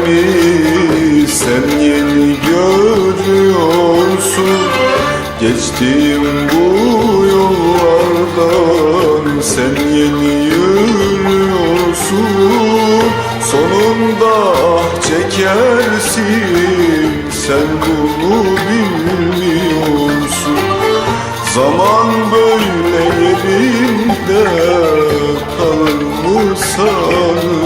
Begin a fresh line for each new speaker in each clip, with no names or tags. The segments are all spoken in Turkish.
Alemi sen yeni görüyorsun. Geçtiğim bu yollardan sen yeni yürüyorsun. Sonunda ah çekersin sen bunu bilmiyorsun. Zaman böyle yerinde kalır mı sanıyorsun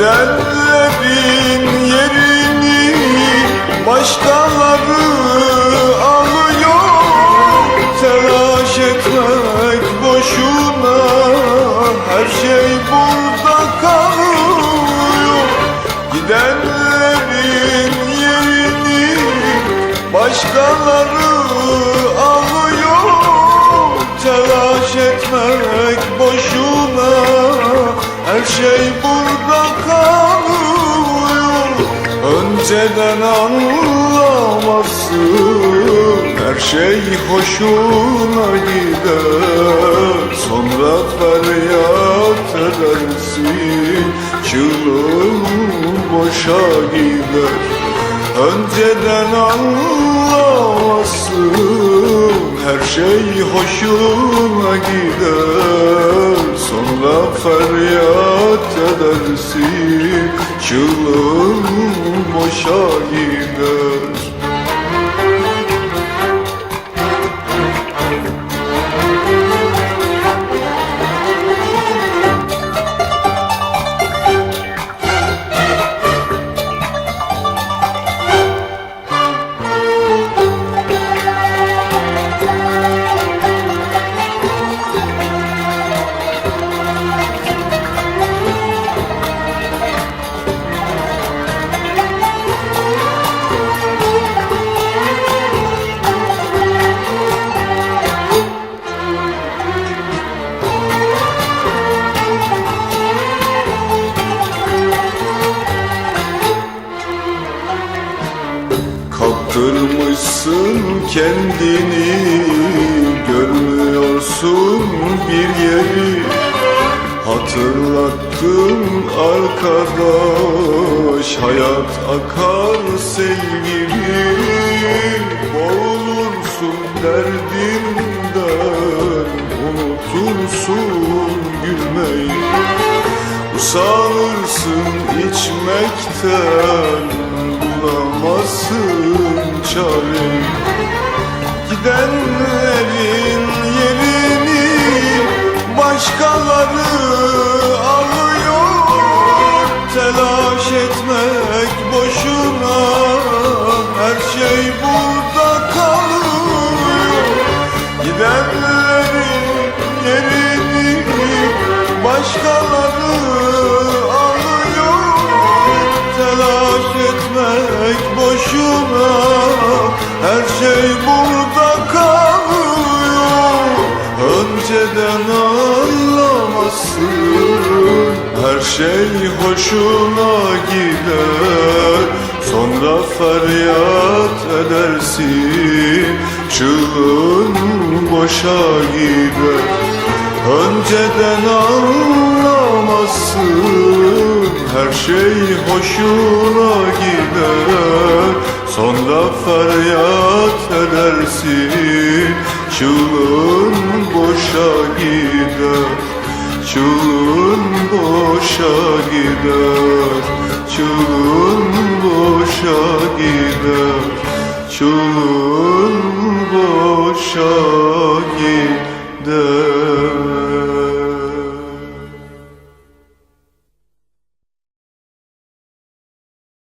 Gidenlerin yerini başkaları alıyor. Telaş etmek boşuna her şey burada kalıyor. Gidenlerin yerini başkaları alıyor. Telaş etmek boşuna her şey burada Önceden anlamazsın? Her şey hoşuna gider. Sonra feryat edersin çığlığın boşa gider. Önceden anlamazsın. Her şey hoşuna gider. Sonra feryat edersin çığlığın boşa Kaptırmışsın kendini Görmüyorsun bir yeri. Hatırlattın arkadaş Hayat akar sevgili Boğulursun derdinden Unutursun gülmeyi. Usanırsın içmekten Bulamazsın çare Gidenlerin yerini başkaları alıyor. Telaş etmek boşuna Her şey burada kalıyor. Gidenlerin yerini başkaları boşuna Her şey burada kalıyor. Önceden anlamazsın Her şey hoşuna gider. Sonra feryat edersin Çığlığın boşa gider. Önceden anlamazsın Her şey hoşuna gider. Sonra feryat edersin. Çığlığın boşa gider. Çığlığın boşa gider. Çığlığın boşa gider. Çığlığın boşa gider